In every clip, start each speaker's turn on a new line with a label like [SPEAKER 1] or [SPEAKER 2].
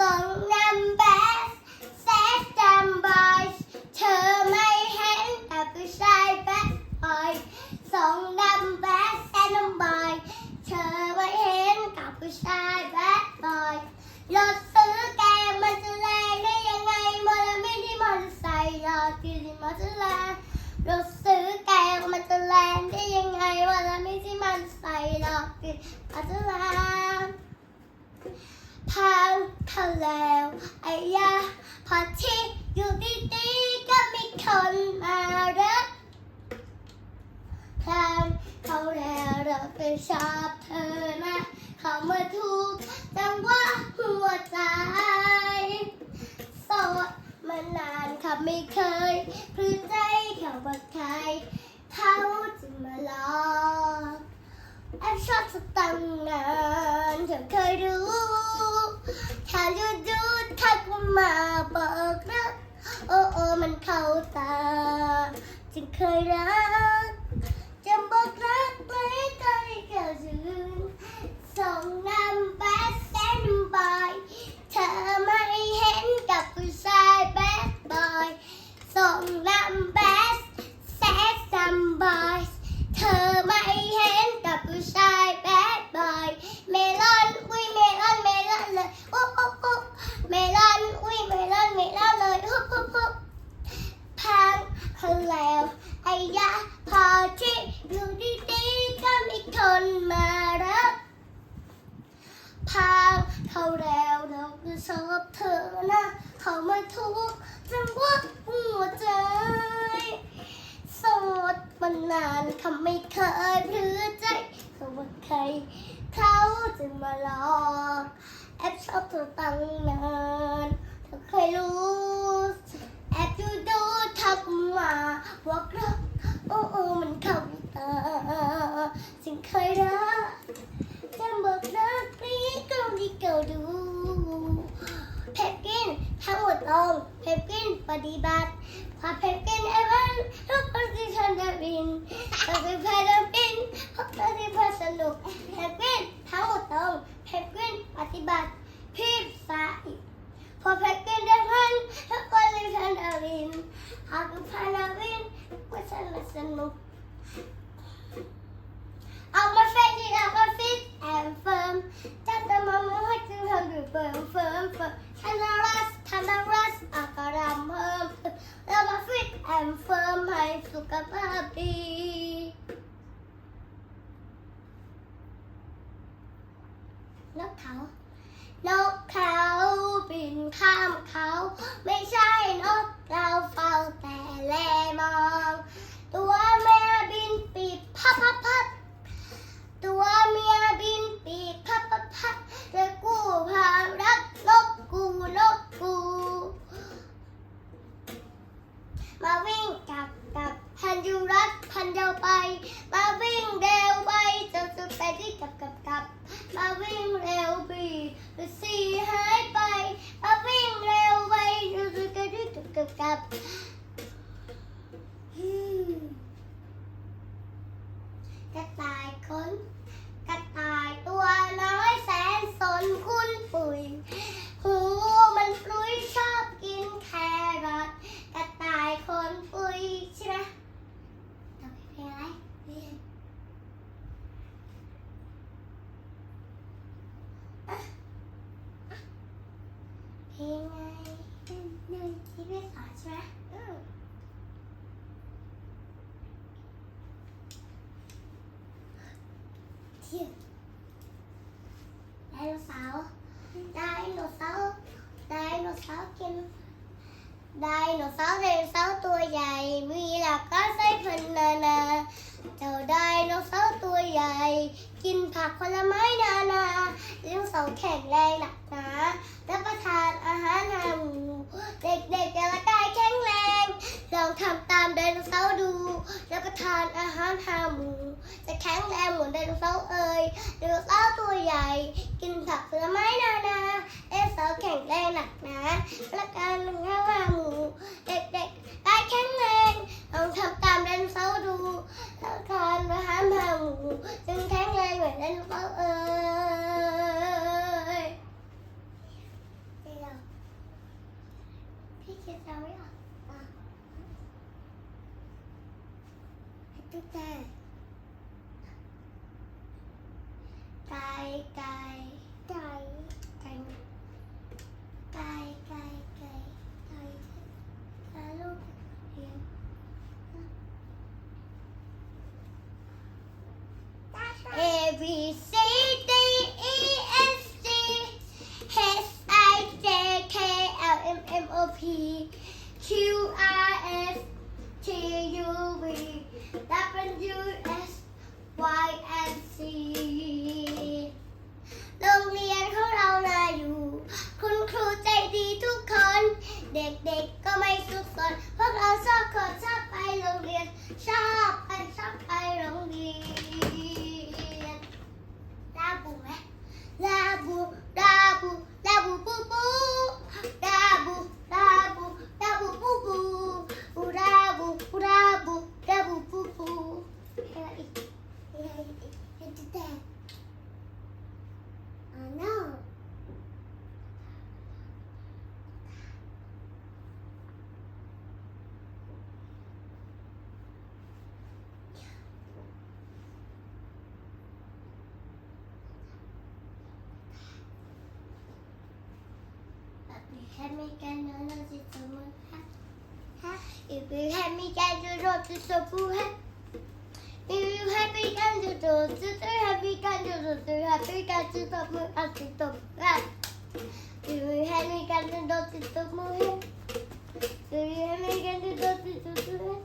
[SPEAKER 1] สองน้ำแบสแซดจำบอยเธอไม่เห็นแต่ผู้ชายแบดบอยสองน้ำแบสแซดน้ำบอยเธอไม่เห็นกับผู้ชายแบดบอยรถซื้อแกมันจะแรงได้ยังไงมอเตอร์ไม่ได้มอเตอร์ไซค์รอที่มอเตอร์ไซค์ราซื้อแกมันจะแรงได้ยังไงวะแล้วไม่ใช่มันใส่หรอกกินอาจจะแรง พังเขาแล้วไอ้ยาพอที่อยู่ดีๆก็มีคนมารักพังเขาแล้วเราไปชอบเธอนะเขามาทุกจังว่าหัวใจโสดมานานค่ะไม่เคยพรือใจเขาบักใครเขาจะมาหลอกแอบชอบสตังนานเธอเคยรู้ ถ้าดูดูทักมาบอกรักโอ้โอ้มันเข้าตา จึงเคยรักจะบอกรักไม่เคยเกิดถึงส่งน้ำแบดแซนบอยเธอไม่เห็นกับผู้ชายแบดบอยส่งน้ำแบดแซดซัมบอยเธอไม่เห็นกับผู้ชายแบดบอยเมลอนอุ้ยเมลอนเมลอนเลยอุ๊บอุ๊บอุ๊บเมลอนอุ้ยเมลอนเมลอนเลยอุ๊บอุ๊บอุ๊บพังเขาแล้วไอ้ยาพอที่อยู่ดีๆก็มีคนมารัก พา เขาแล้วเราก็ชอบเธอนะเขาไมาทุกจังหวะหัวใจโสดมานานเขาไม่เคยพลือใจเขาว่าใครเขาจะมาหลอกแอบชอบเธอตั้งนานเธอเคยรู้แอบดูดูทักมาบอกรักโอ้โอ้มันเข้าตาจึงเคยรัก จำบอกรักนี้เกาดีเกาดูเพปกินทั้งหมดลงเพป กินปฏิบัติความเพปกินไอ้วันทุกคนที่ฉันได้บินก็คือพาดบินพบกันที่พาสนุกเพปกินทั้งหมดลงเพปกินปฏิบัติพิบสายพอเพปกินได้พันทุกคนที่ฉันได้บินหากพานาบินว่าฉันมาสนุก เอามาเฟดเอามาฟิตแอนเฟิร์มจัดแต่มามือให้จึงทำดูเฟิร์มเฟิร์มเฟิร์มทันดารัสทันดารัสอากาศเพิ่มแล้วมาฟิตแอ นเฟิร์มให้สุขภาพดีนกเขานกเขาบินข้ามเขา ไม่ใช่นกเราเฝ้าแต่แลมอง ตัวแม่บินปีกพับพับพับ ตัวเมียบินปีกพับพับพับเธอกู้พารักนกกูนกกู มาวิ่งกลับกับพันยุรักพันเดียวไป มาวิ่งเร็วไปเจะจะไปที่กลับกลับกลับ มาวิ่งเร็วไปสีหายไป มาวิ่งเร็วไปจะจะไปที่กลับกลับกลับอืม กระต่ายขนกระต่ายตัวน้อยแสนสนคุณปุ๋ย หูมันปลุยชอบกินแครอทกระต่ายขนปุยใช่ไหมต่อไปเพลงอะไรเพลงอะอะเพลงไงหนึ่งที่พี่สอนใช่ไหมอืม เที่ไดโนเสาร์ไดโนเสาร์ไดโนเสาร์กินไดโนเสาร์ไดโนเสาร์ตัวใหญ่ มีหลักก็ไส้พันนานาเจ้าไดโนเสาร์ตัวใหญ่ กินผักผลไม้นานาเลี้ยงเสาแข็งแรงหนักหนารับประทานอาหารหา็ทานอาหารหาหมู จะแข็งแรงเหมือนไดโนเสาร์เอ่ยไดโนเสาร์ตัวใหญ่ กินผักผลไม้นานาไดโนเสาร์แข็งแรงหนักหนาและการเลี้ยงหาหมู เด็กๆได้แข็งแรงลองทำตามไดโนเสาร์ดูแล้วทานอาหารหาหมูจึงแข็งแรงเหมือนไดโนเสาร์เอ่ยเดี๋ยวพี่คิดจะไม่ออกอะให้ตุ๊กตา ไก่ไก่ไก่ไก่ไก่ If you help me get nervous, it's a moon. If you help me get nervous, it's a moon. If you help me get nervous, it's a help me get you help me get nervous, it's a moon. If you help me get nervous, it's a moon. If you help me get nervous, it's a moon.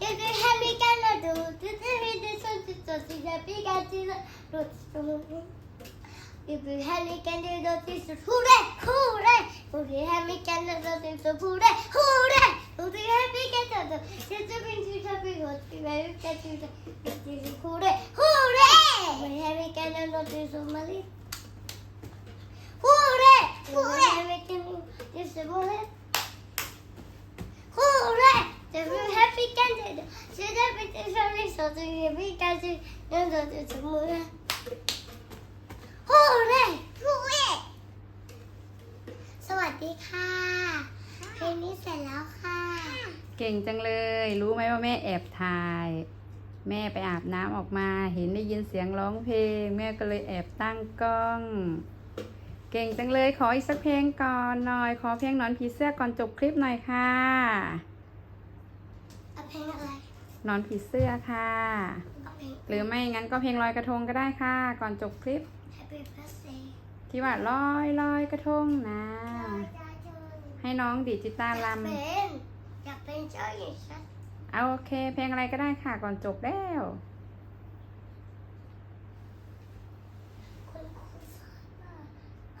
[SPEAKER 1] If you help me get nervous, it's a moon. If you help me get nervous, it's a moon. her weekend'de dört yüzsüz. Hure, hure. Bugün her weekend'de dört yüzsüz. Hure, hure. Bugün her weekend'de dört yüzsüz. Sesi bin tüyse bir hot. Biber yükse tüyse. Hure, hure. Bugün her weekend'de dört yüzsüz olmalıyız. Hure, hure. Bugün her weekend'de yüzsüz olmalıyız. Hure. Bugün her weekend'de dört yüzsüz olmalıyız. Bugün her weekend'de dört yüzsüz olmalıyız. You notice the money. ฮูเร่ฮูเร่สวัสดีค่ะเพลงนี้เสร็จแล้วค่ะ
[SPEAKER 2] เก่งจังเลย รู้ไหมว่าแม่แอบถ่าย แม่ไปอาบน้ำออกมา เห็นได้ยินเสียงร้องเพลง แม่ก็เลยแอบตั้งกล้อง เก่งจังเลย ขออีกสักเพลงก่อนหน่อย ขอเพลงหนอนผีเสื้อก่อนจบคลิปหน่อยค่ะ
[SPEAKER 1] เอาเพลงอะไร
[SPEAKER 2] หนอนผีเสื้อค่ะ
[SPEAKER 1] เอาเพลง
[SPEAKER 2] หรือไม่งั้นก็เพลงลอยกระทงก็ได้ค่ะ ก่อนจบคลิป
[SPEAKER 1] Happy Birthday
[SPEAKER 2] ที่ว่าลอยลอยกระทงนะ
[SPEAKER 1] อยากจะ
[SPEAKER 2] ให้น้องดีดจิตาร์ล
[SPEAKER 1] เป็นอยากเป็นเจ้าหญิงชัดำ
[SPEAKER 2] เอาโอเค เพลงอะไรก็ได้ค่ะก่อนจบแล้ว
[SPEAKER 1] คุณครูสอนว่า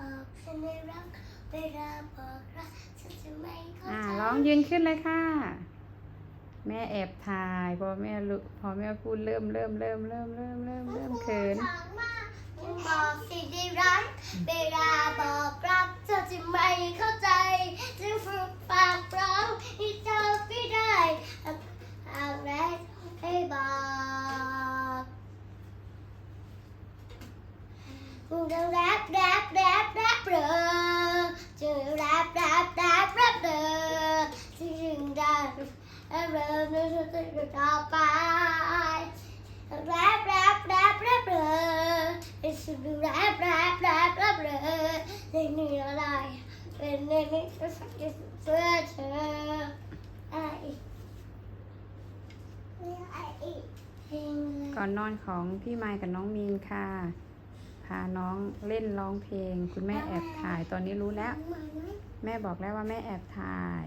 [SPEAKER 1] ออกฉันได้รักเวลาบอกรักฉันจะไม่เข้า
[SPEAKER 2] อ่า
[SPEAKER 1] ใจ
[SPEAKER 2] ร้องยืนขึ้นเลยค่ะ แม่แอบถ่ายพอแม่รู้พอแม่พูดเริ่มเริ่มเริ่มเริ่มเริ่มเริ่มเริ่มเขิน
[SPEAKER 1] ถามว่าคุณ บอกสิได้รักเวลาบอกรักเธอจะไม่เข้าใจ จึงฝึกปากร้องให้เธอไม่ได้อะไรให้บอกมึงจะแรปแรปแรปแรปเลยจะแรปแรปแรปแรปเลยที่ถึงได้เริ่มเริ่มเริ่มต่อไป rap rap rap rap rap it's rap rap rap rap rap เพลงนี้อะไรปเด้อ เธออะไรอีกอะไรอีกเพลงอะไร
[SPEAKER 2] ก่อนนอนของพี่ไมค์กับน้องมีนค่ะ พาน้องเล่นร้องเพลง คุณแม่แอบถ่ายตอนนี้รู้แล้ว แม่บอกแล้วว่าแม่แอบถ่าย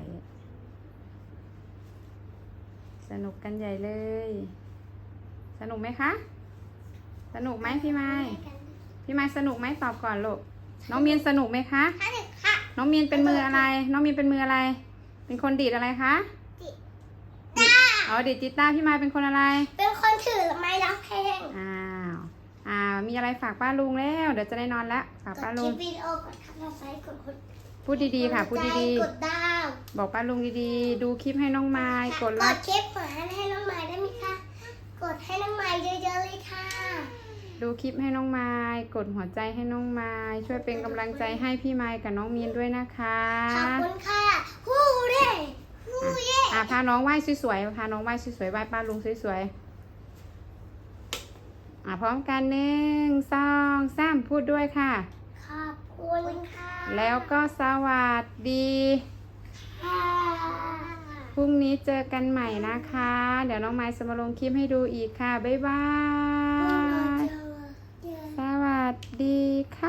[SPEAKER 2] สนุกกันใหญ่เลย สนุกไหมคะ สนุกไหมพี่ไม้พี่ไม้สนุกไหมตอบก่อนลูกน้องมีนสนุกไหมคะ
[SPEAKER 1] ท่านหนึ่งค่ะ
[SPEAKER 2] น้องมีนเป็นมืออะไร น้องมีนเป็นมืออะไร เป็นคนดีดอะไรคะ
[SPEAKER 1] ตา
[SPEAKER 2] อ๋อดีดกีตาร์พี่ไม้เป็นคนอะไร
[SPEAKER 1] เป็นคนถือไม้ร้องเพลง
[SPEAKER 2] อ้าวอ้าวมีอะไรฝากป้าลุงแล้ว เดี๋ยวจะได้นอนละฝาก
[SPEAKER 1] ก
[SPEAKER 2] ป้า
[SPEAKER 1] ด
[SPEAKER 2] ลุ
[SPEAKER 1] คลิ
[SPEAKER 2] ง
[SPEAKER 1] ปวิดีโอกดทักไลค์กดกด
[SPEAKER 2] พูดดีๆค่ะ พูดดี
[SPEAKER 1] กดดาว
[SPEAKER 2] ๆบอกป้าลุงดีๆ ดูคลิปให้น้องไม้กดไล
[SPEAKER 1] กด
[SPEAKER 2] ค์
[SPEAKER 1] คลิปเหมือนให้น้องไม้ได้ไหมคะ กดให้น้องไม้เยอะๆเลยค่ะ
[SPEAKER 2] ดูคลิปให้น้องไม้กดหัวใจให้น้องไม้ช่วยเป็นกำลังใจให้พี่ไม้กับน้องมีนด้วยนะคะ
[SPEAKER 1] ขอบคุณค่ะฮู้เร่ฮู้เย่
[SPEAKER 2] อะพาน้องไหว้สวยๆพาน้องไหว้สวยๆไหว้ป้าลุงสวยๆอะพร้อมกันหนึ่งสองสามพูดด้วยค่ะ
[SPEAKER 1] ขอบคุณค่ะ
[SPEAKER 2] แล้วก็สวัสดี
[SPEAKER 1] ค่ะ
[SPEAKER 2] พรุ่งนี้เจอกันใหม่นะคะ เดี๋ยวน้องไม้จะมาลงคลิปให้ดูอีกค่ะ บ๊ายบาย ดีค่ะ